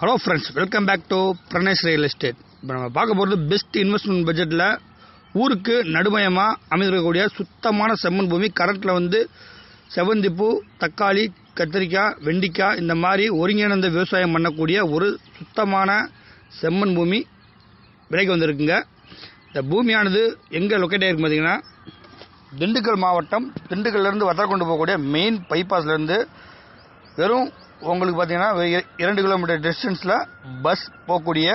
Hello friends welcome back to Pranesh real estate இப்போ நம்ம பார்க்க போகிறது பெஸ்ட் இன்வெஸ்ட்மெண்ட் பட்ஜெட்டில் ஊருக்கு நடுமயமாக அமைந்திருக்கக்கூடிய சுத்தமான செம்மண் பூமி கரண்ட்டில் வந்து செவந்திப்பூ தக்காளி கத்திரிக்காய் வெண்டிக்காய் இந்த மாதிரி ஒருங்கிணைந்த விவசாயம் பண்ணக்கூடிய ஒரு சுத்தமான செம்மண் பூமி விலைக்கு வந்திருக்குங்க. இந்த பூமியானது எங்கே லொக்கேட் ஆகிருக்கு பார்த்தீங்கன்னா திண்டுக்கல் மாவட்டம் திண்டுக்கல்லேருந்து வத்தலக்குண்டு போகக்கூடிய மெயின் பைபாஸ்லேருந்து வெறும் உங்களுக்கு பார்த்தீங்கன்னா இரண்டு கிலோமீட்டர் டிஸ்டன்ஸில் பஸ் போகக்கூடிய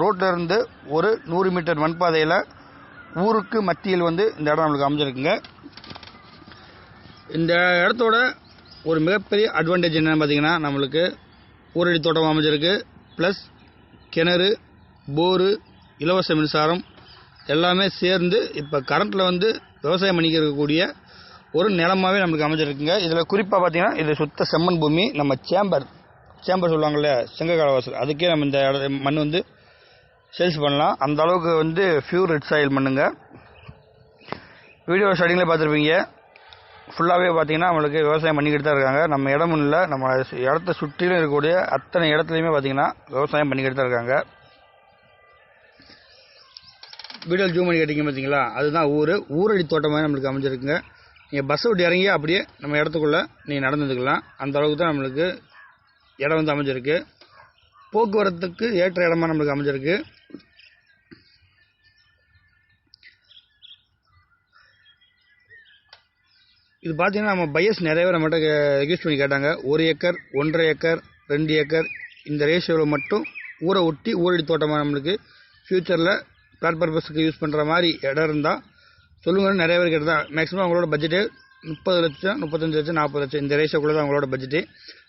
ரோட்டில் இருந்து ஒரு நூறு மீட்டர் மண்பாதையில் ஊருக்கு மத்தியில் வந்து இந்த இடம் நம்மளுக்கு அமைஞ்சிருக்குங்க. இந்த இடத்தோட ஒரு மிகப்பெரிய அட்வான்டேஜ் என்னென்னு பார்த்தீங்கன்னா நம்மளுக்கு ஊரடி தோட்டம் அமைஞ்சிருக்கு. ப்ளஸ் கிணறு போரு இலவச மின்சாரம் எல்லாமே சேர்ந்து இப்போ கரண்ட்டில் வந்து விவசாயம் பண்ணிக்கிறக்கூடிய ஒரு நிலமாவே நம்மளுக்கு அமைஞ்சிருக்குங்க. இதில் குறிப்பாக பார்த்தீங்கன்னா இது சுத்த செம்மண் பூமி நம்ம சேம்பர். சேம்பர் சொல்லுவாங்கள்ல செங்கக்கால வாசல். அதுக்கே நம்ம இந்த இட மண் வந்து சேல்ஸ் பண்ணலாம். அந்த அளவுக்கு வந்து ஃபியூர் ரெட் சாயில் மண்ணுங்க. வீடியோ ஸ்டார்டிங்கில் பார்த்துருப்பீங்க. ஃபுல்லாகவே பார்த்தீங்கன்னா நம்மளுக்கு விவசாயம் பண்ணிக்கிட்டு தான் இருக்காங்க. நம்ம இடமும் இல்லை. நம்ம இடத்த சுற்றிலும் இருக்கக்கூடிய அத்தனை இடத்துலையுமே பார்த்தீங்கன்னா விவசாயம் பண்ணிக்கிட்டு தான் இருக்காங்க. வீடியோ ஜூம் பண்ணி கேட்டிங்க பார்த்தீங்களா அதுதான் ஊர். ஊரடி தோட்டமாக நம்மளுக்கு அமைஞ்சிருக்குங்க. நீங்கள் பஸ்ஸை விட்டு இறங்கி அப்படியே நம்ம இடத்துக்குள்ளே நீங்கள் நடந்துக்கலாம். அந்த அளவுக்கு தான் நம்மளுக்கு இடம் வந்து அமைஞ்சிருக்கு. போக்குவரத்துக்கு ஏற்ற இடமா நம்மளுக்கு அமைஞ்சிருக்கு. இது பார்த்தீங்கன்னா நம்ம பயஸ் நிறைய பேர் நம்மகிட்ட ரெக்வஸ்ட் பண்ணி கேட்டாங்க. ஒரு ஏக்கர் ஒன்றரை ஏக்கர் ரெண்டு ஏக்கர் இந்த ரேஷியோவில் மட்டும் ஊரை ஒட்டி ஊரடி தோட்டமாக நம்மளுக்கு ஃப்யூச்சரில் பிளாட் பர்பஸுக்கு யூஸ் பண்ணுற மாதிரி இடம் இருந்தால் சொல்லுங்கன்னு நிறைய பேர் கேட்டதா மேக்ஸிமம் அவங்களோட பட்ஜெட்டு முப்பது லட்சம் முப்பத்தஞ்சு லட்சம் நாற்பது லட்சம். இந்த ரேஷியோக்குள்ளே தான் அவங்களோட பட்ஜெட்டு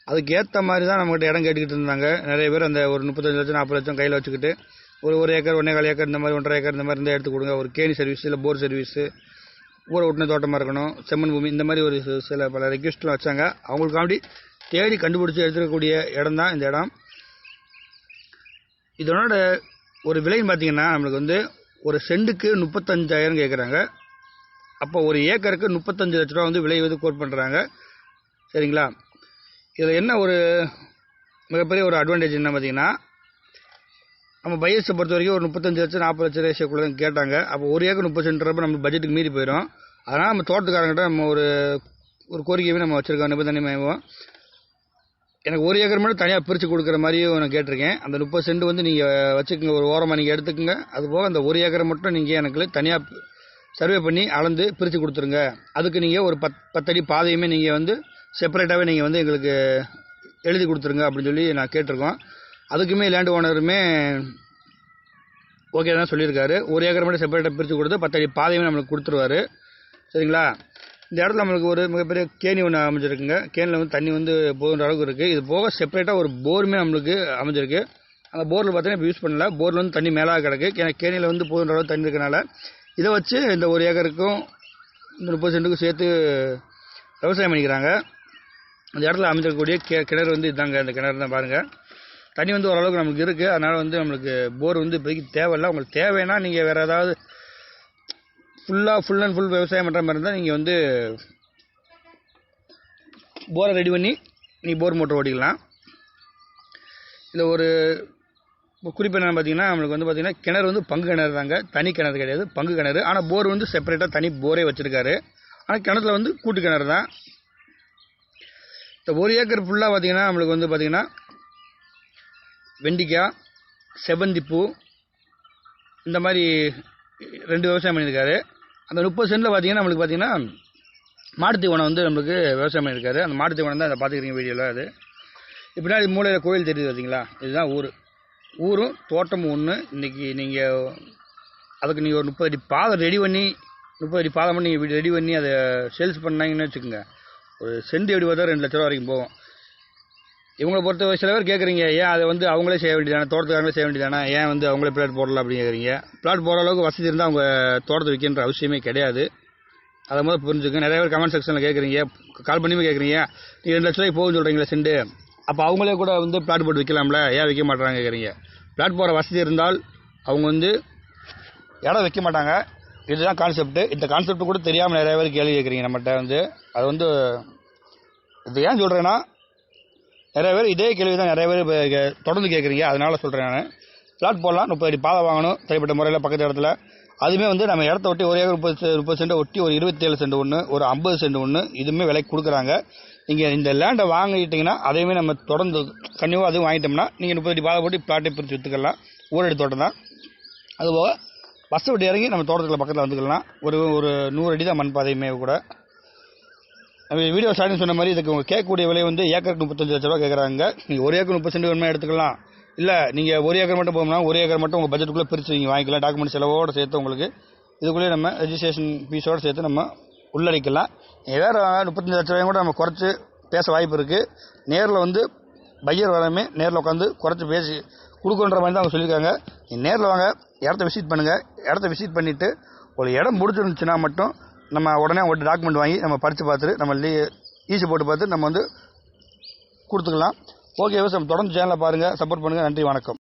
அதுக்கு ஏற்ற மாதிரி தான் நம்மகிட்ட இடம் கேட்டுக்கிட்டு இருந்தாங்க. நிறைய பேர் அந்த ஒரு முப்பத்தஞ்சு லட்சம் நாற்பது லட்சம் கையில் வச்சுக்கிட்டு ஒரு ஒரு ஏக்கர் ஒன்றே கால் ஏக்கர் இந்த மாதிரி ஒன்றரை ஏக்கர் இந்த மாதிரி இருந்தால் எடுத்து கொடுங்க. ஒரு கேணி சர்வீஸ் இல்லை போர் சர்வீஸு ஊரை ஒட்டின தோட்டமாக இருக்கணும் செம்மன் பூமி இந்த மாதிரி ஒரு சில பல ரெக்வஸ்ட்லாம் வச்சாங்க. அவங்களுக்காண்டி தேடி கண்டுபிடிச்சி எடுத்துக்கக்கூடிய இடம் தான் இந்த இடம். இதனோட ஒரு விலைன்னு பார்த்தீங்கன்னா நம்மளுக்கு வந்து ஒரு செண்டுக்கு முப்பத்தஞ்சாயிரம் கேட்குறாங்க அப்போ ஒரு ஏக்கருக்கு முப்பத்தஞ்சு லட்ச ரூபா வந்து விலை வந்து கோட் பண்ணுறாங்க சரிங்களா? இதில் என்ன ஒரு மிகப்பெரிய ஒரு அட்வான்டேஜ் என்ன பார்த்தீங்கன்னா நம்ம பையஸை பொறுத்த வரைக்கும் ஒரு முப்பத்தஞ்சு லட்சம் நாற்பது லட்சம் ரேஷியோக்குள்ள தான் கேட்டாங்க. அப்போ ஒரு ஏக்கர் முப்பது சென்ட் நம்ம பட்ஜெட்டுக்கு மீறி போயிடும். அதனால் நம்ம தோட்டத்துக்காரங்கிட்ட நம்ம ஒரு ஒரு கோரிக்கையுமே நம்ம வச்சுருக்கோம். நிபந்தனையும் எனக்கு ஒரு ஏக்கர் மட்டும் தனியாக பிரித்து கொடுக்குற மாதிரியும் நான் கேட்டிருக்கேன். அந்த முப்பது சென்ட் வந்து நீங்கள் வச்சுக்கோங்க ஒரு ஓரமாக நீங்கள் எடுத்துக்கோங்க. அதுபோக அந்த ஒரு ஏக்கரை மட்டும் நீங்கள் எனக்கு தனியாக சர்வே பண்ணி அளந்து பிரித்து கொடுத்துருங்க. அதுக்கு நீங்கள் ஒரு பத் பத்தடி பாதையுமே நீங்கள் வந்து செப்பரேட்டாகவே நீங்கள் வந்து எங்களுக்கு எழுதி கொடுத்துருங்க அப்படின்னு சொல்லி நான் கேட்டிருக்கோம். அதுக்குமே லேண்ட் ஓனருமே ஓகே தான் சொல்லியிருக்காரு. ஒரு ஏக்கர் மட்டும் செப்பரேட்டாக பிரித்து கொடுத்து பத்தடி பாதையுமே நம்மளுக்கு கொடுத்துருவாரு. சரிங்களா? இந்த இடத்துல நம்மளுக்கு ஒரு மிகப்பெரிய கேணி ஒன்று அமைஞ்சிருக்குங்க. கேணியில் வந்து தண்ணி வந்து போகிற அளவுக்கு இருக்குது இது போக செப்பரேட்டாக ஒரு போருமே நம்மளுக்கு அமைஞ்சிருக்கு. அந்த போரில் பார்த்தீங்கன்னா இப்போ யூஸ் பண்ணல. போரில் வந்து தண்ணி மேலாக கிடக்கு. ஏன்னா கேணியில் வந்து போகிற அளவுக்கு தண்ணி இருக்கனால இதை வச்சு இந்த ஒரு ஏக்கருக்கும் இந்த முப்பது சென்ட்டுக்கும் சேர்த்து விவசாயம் பண்ணிக்கிறாங்க. அந்த இடத்துல அமைஞ்சிருக்கக்கூடிய கே கிணறு வந்து இதாங்க. அந்த கிணறு தான் பாருங்கள் தண்ணி வந்து ஓரளவுக்கு நமக்கு இருக்குது அதனால் வந்து நம்மளுக்கு போர் வந்து இப்போதைக்கு தேவையில்லை. உங்களுக்கு தேவைன்னா நீங்கள் வேறு ஏதாவது ஃபுல்லாக ஃபுல் அண்ட் ஃபுல் விவசாயம் பண்ணுற மாதிரி இருந்தால் நீங்கள் வந்து போரை ரெடி பண்ணி நீங்கள் போர் மோட்டர் ஓட்டிக்கலாம். இதில் ஒரு குறிப்பு என்னென்னு பார்த்தீங்கன்னா நம்மளுக்கு வந்து பார்த்திங்கன்னா கிணறு வந்து பங்கு கிணறு தாங்க. தனி கிணறு கிடையாது பங்கு கிணறு. ஆனால் போர் வந்து செப்பரேட்டாக தனி போரே வச்சுருக்காரு. ஆனால் கிணத்துல வந்து கூட்டு கிணறு தான். இந்த ஒரு ஏக்கர் ஃபுல்லாக பார்த்திங்கன்னா நம்மளுக்கு வந்து பார்த்திங்கன்னா வெண்டிக்காய் செவந்திப்பூ இந்த மாதிரி ரெண்டு விவசாயம் பண்ணியிருக்காரு. அந்த முப்பது சென்ட்டில் பார்த்தீங்கன்னா நம்மளுக்கு பார்த்தீங்கன்னா மாட்டு தீவனம் வந்து நம்மளுக்கு விவசாயம் பண்ணியிருக்காரு அந்த மாட்டு தீவனம் தான் அதை பார்த்துக்கிறீங்க வீடியோவில் அது. இப்ப இது மூலையில் கோயில் தெரியுது பார்த்தீங்களா இதுதான் ஊர். ஊரும் தோட்டமும் ஒன்று இன்றைக்கி நீங்கள் அதுக்கு நீங்கள் ஒரு முப்பது அடி பாதை ரெடி பண்ணி முப்பது அடி பாதை பண்ணி நீங்கள் ரெடி பண்ணி அதை சேல்ஸ் பண்ணாங்கன்னு வச்சுக்கோங்க. ஒரு சென்ட் எப்படி பார்த்தா ரெண்டு லட்ச ரூபா வரைக்கும் போகும். இவங்களை பொறுத்த சில பேர் கேட்குறீங்க ஏன் அதை வந்து அவங்களே செய்ய வேண்டியதானே? தோட்டத்துக்காரங்களே செய்ய வேண்டியதானே? ஏன் வந்து அவங்களே பிளாட் போடலாம் அப்படின்னு கேட்குறீங்க பிளாட் போடுற அளவுக்கு வசதி இருந்தால் அவங்க தோட்டத்தை விற்கின்ற அவசியமே கிடையாது. அதை முதல் புரிஞ்சுக்க நிறைய பேர் கமெண்ட் செக்ஷனில் கேட்குறீங்க கால் பண்ணியுமே கேட்குறீங்க நீங்கள் ரெண்டு லட்ச ரூபாய்க்கு போகும்னு சொல்கிறீங்களா செண்டு. அப்போ அவங்களே கூட வந்து பிளாட் போட்டு விற்கலாம்ல? ஏன் விற்க மாட்டாங்க கேட்குறீங்க பிளாட் போகிற வசதி இருந்தால் அவங்க வந்து இடம் வைக்க மாட்டாங்க. இதுதான் கான்செப்ட் இந்த கான்செப்ட் கூட தெரியாமல் நிறைய பேர் கேள்வி கேட்குறீங்க நம்மகிட்ட வந்து. அது வந்து இது ஏன் சொல்கிறேன்னா நிறைய பேர் இதே கேள்வி தான் நிறைய பேர் இப்போ தொடர்ந்து கேட்குறீங்க அதனால சொல்கிறேன் நான். பிளாட் போடலாம். முப்பது அடி பாதை வாங்கணும். தனிப்பட்ட முறையில் பக்கத்து இடத்துல. அதுவுமே வந்து நம்ம இடத்த ஒட்டி ஒரே முப்பது முப்பது சென்ட் ஒட்டி ஒரு இருபத்தேழு சென்ட் ஒன்று ஒரு ஐம்பது சென்ட் ஒன்று இதுவுமே விலைக்கு கொடுக்குறாங்க. நீங்கள் இந்த லேண்டை வாங்கிட்டீங்கன்னா அதையுமே நம்ம தொடர்ந்து கண்டிப்பாக அதுவும் வாங்கிட்டோம்னா நீங்கள் முப்பது அடி பாதை போட்டு பிளாட்டை பிரித்து விற்றுக்கலாம் ஊரடி தோட்டம் தான். அதுபோக பஸ் விட்டு இறங்கி நம்ம தோட்டத்தில் பக்கத்தில் வந்துக்கலாம். ஒரு ஒரு நூறு அடி தான் மண் பாதையுமே கூட. வீடியோ ஸ்டார்டிங் சொன்ன மாதிரி இதுக்கு உங்கள் கேட்கக்கூடிய விலை வந்து ஏக்கருக்கு முப்பத்தஞ்சு லட்ச ரூபா கேட்குறாங்க. நீங்கள் ஒரு ஏக்கர் முப்பது சென்ட் வேணுமா எடுத்துக்கலாம். இல்லை நீங்கள் ஒரு ஏக்கர் மட்டும் போகணும்னா ஒரு ஏக்கர் மட்டும் உங்கள் பட்ஜெட்டுக்குள்ளே பிரித்து நீங்கள் வாங்கிக்கலாம். டாக்குமெண்ட் செலவோடு சேர்த்து உங்களுக்கு இதுக்குள்ளேயே நம்ம ரெஜிஸ்ட்ரேஷன் ஃபீஸோடு சேர்த்து நம்ம உள்ளடிக்கலாம். வேறு முப்பத்தஞ்சு லட்ச ரூபாயும் கூட நம்ம குறைச்சி பேச வாய்ப்பு இருக்குது நேரில் வந்து பையர் வராமே நேரில் உட்காந்து குறைச்சி பேசி கொடுக்குன்ற மாதிரி தான் அவங்க சொல்லியிருக்காங்க. நீங்கள் நேரில் வாங்க இடத்த விசிட் பண்ணுங்கள் இடத்த விசிட் பண்ணிவிட்டு ஒரு இடம் முடிச்சிருந்துச்சுன்னா மட்டும் நம்ம உடனே ஒரு டாக்குமெண்ட் வாங்கி நம்ம படித்து பார்த்துட்டு நம்ம லீ ஈஸி போட்டு பார்த்து நம்ம வந்து கொடுத்துக்கலாம். ஓகே விவசாயம். தொடர்ந்து சேனலை பாருங்கள் சப்போர்ட் பண்ணுங்கள் நன்றி வணக்கம்.